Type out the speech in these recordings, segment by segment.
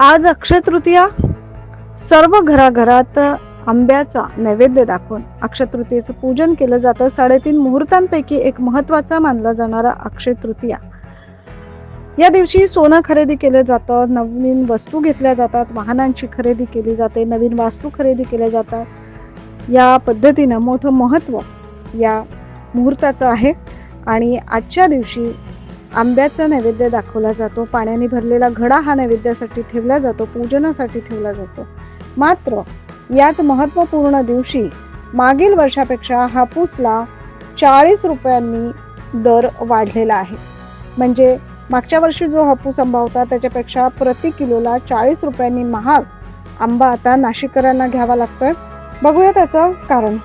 आज अक्षय तृतीया सर्व घराघरात आंब्याचा नैवेद्य दाखवून अक्षय तृतीयेचं पूजन केलं जातं. साडेतीन मुहूर्तांपैकी एक महत्त्वाचा मानला जाणारा अक्षय तृतीया. या दिवशी सोनं खरेदी केलं जातं नवीन वस्तू घेतल्या जातात वाहनांची खरेदी केली जाते नवीन वास्तू खरेदी केल्या जातात. या पद्धतीनं मोठं महत्त्व या मुहूर्ताचं आहे. आणि आजच्या दिवशी आंब्याचा नैवेद्य दाखवला जातो पाण्याने भरलेला घडा हा नैवेद्यासाठी ठेवला जातो पूजनासाठी ठेवला जातो. मात्र याच महत्त्वपूर्ण दिवशी मागील वर्षापेक्षा हापूसला चाळीस रुपयांनी दर वाढलेला आहे. म्हणजे मागच्या वर्षी जो हापूस आंबा होता त्याच्यापेक्षा प्रति किलोला चाळीस रुपयांनी महाग आंबा आता नाशिककरांना घ्यावा लागतोय. बघूया त्याचं कारण.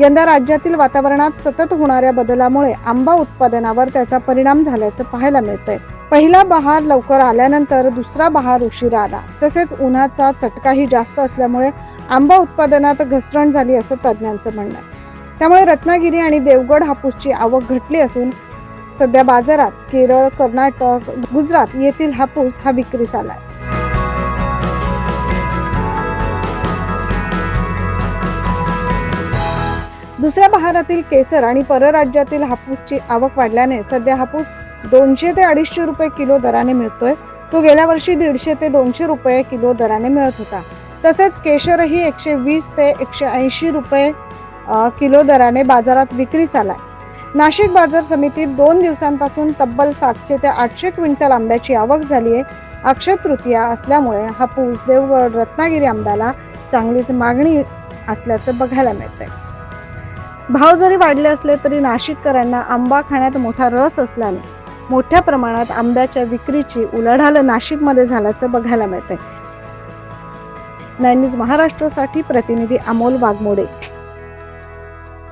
यंदा राज्यातील वातावरणात सतत होणाऱ्या बदलामुळे आंबा उत्पादनावर त्याचा परिणाम झाल्याचं पाहायला मिळतंय. पहिला बहार लवकर आल्यानंतर दुसरा बहार उशिरा आला. तसेच उन्हाचा चटकाही जास्त असल्यामुळे आंबा उत्पादनात घसरण झाली असं तज्ज्ञांचं म्हणणं आहे. त्यामुळे रत्नागिरी आणि देवगड हापूसची आवक घटली असून सध्या बाजारात केरळ कर्नाटक गुजरात येथील हापूस हा विक्रीस आहे दुसऱ्या बहारातील केसर आणि परराज्यातील हापूसची आवक वाढल्याने सध्या हापूस दोनशे ते अडीचशे रुपये किलो दराने मिळतोय. तो गेल्या वर्षी दीडशे ते दोनशे रुपये किलो दराने मिळत होता. तसेच केशरही एकशे वीस ते एकशे ऐंशी रुपये किलो दराने बाजारात विक्रीस आलाय नाशिक बाजार समितीत दोन दिवसांपासून तब्बल सातशे ते आठशे क्विंटल आंब्याची आवक झाली आहे अक्षय तृतीया असल्यामुळे हापूस देवगड रत्नागिरी आंब्याला चांगलीच मागणी असल्याचं बघायला मिळतंय. भाव जरी वाढले असले तरी नाशिककरांना आंबा खाण्यात मोठा रस असल्याने मोठ्या प्रमाणात आंब्याच्या विक्रीची उलाढाल नाशिकमध्ये झाल्याचं बघायला मिळते नाईन न्यूज महाराष्ट्रासाठी प्रतिनिधी अमोल वाघमोडे.